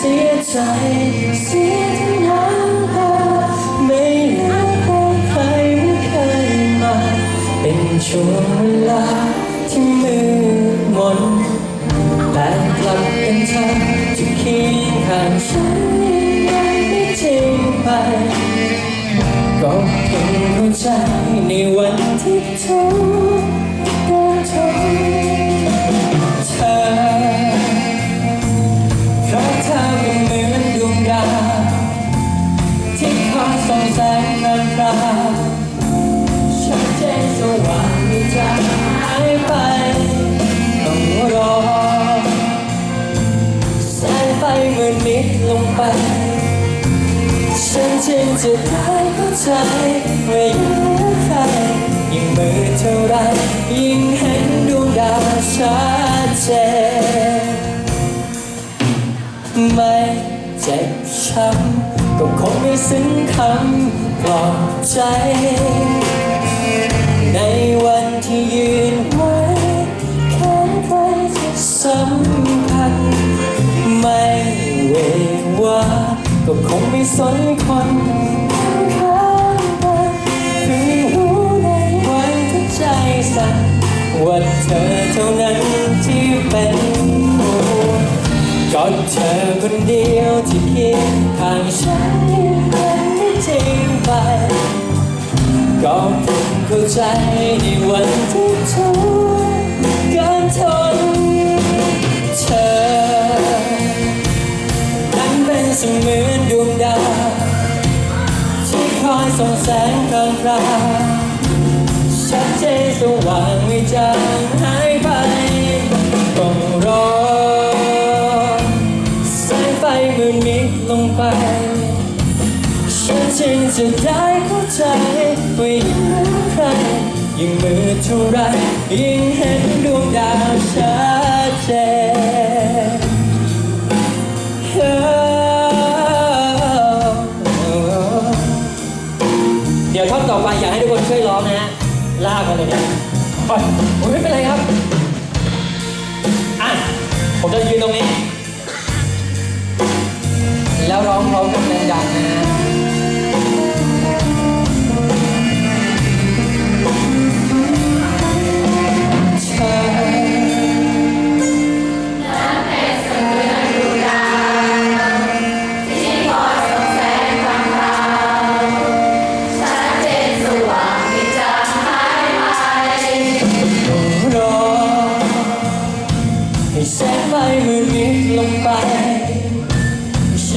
เสียทั้งน้ำตาไม่เหลือใครใครไม่เคยมา เป็นช่วงเวลาที่มืดมนแต่กลับเป็นเธอที่เคียงข้างฉันยังไม่ทิ้งไปก็เพิ่งเข้ใจในวันที่ทุก ชัดเจนสว่างไม่จางหายไป ต้องรอแสงไฟมืดมิดลงไป ฉันจึงจะได้เข้าใจว่ายังใครยิ่งมืดเท่าไร ยิ่งเห็นดวงดาวชัดเจนไม่ำก็คงไม่ซึ้งคำปลอบใจ ในวันที่ยืนไว้แค่ใครจะสัมผัสไม่เววาก็คงไม่สนคนข้างกันเพิ่งรู้ในวันที่ใจสั่นว่าเธอเท่านั้น ก็เธอคนเดียวที่เคียงข้างฉันยังไม่ทิ้งไป ก็เพิ่งเข้าใจในวันที่ทุกเกินทนเธอ นั้นเป็นเสมือนดวงดาวที่คอยส่องแสงกลางคราชัดเจนสว่างไม่จาง จะได้เข้าใจว่ายังเหลือใครยิ่งมืดเท่าไรยิ่งเห็นดวงดาวชัดเจนเดี๋ยวท่อนต่อไปอยากให้ทุกคนช่วยร้องนะฮะลากมาเลยเนี่ยโอ๊ยโอ๊ยไม่เป็นไรครับอะผมจะยืนตรงนี้ แล้วร้องพร้อมกันดังๆนะ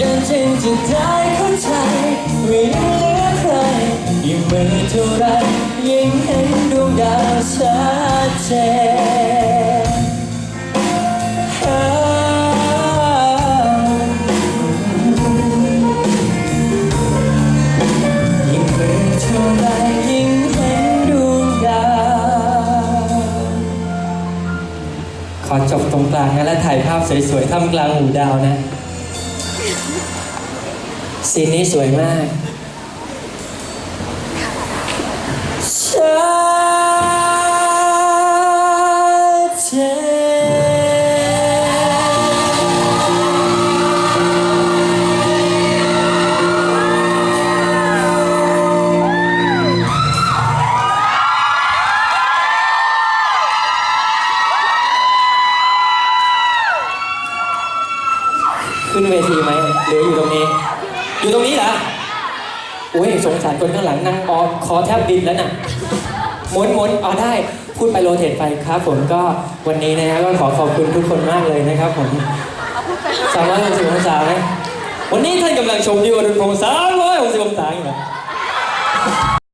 ฉันจึงจะได้เข้าใจว่เหลือใครยิ่งมืดเท่าไรยิ่งเห็นดวงดาวชัดเจนยิ่งมืดเท่าไรยิ่งเห็นดวงดาว ขอจบตรงกลางนะและถ่ายภาพสวยๆท่ามกลางหมู่ดาวนะ ซีนนี้สวยมาก อยู่ตรงนี้เหรอโอ้ยสงสารคนข้างหลังนั่งออคอแทบดินแล้วน่ะม้วนม้วนเอาได้ พูดไปโรเทตไปครับ ผมก็วันนี้นะฮะก็ขอขอบคุณทุกคนมากเลยนะครับผมสามร้อยหกสิบองศาไหมวันนี้ท่านกำลังชมดิวอรุณพงศ์สามร้อยหกสิบองศาอยู่นะ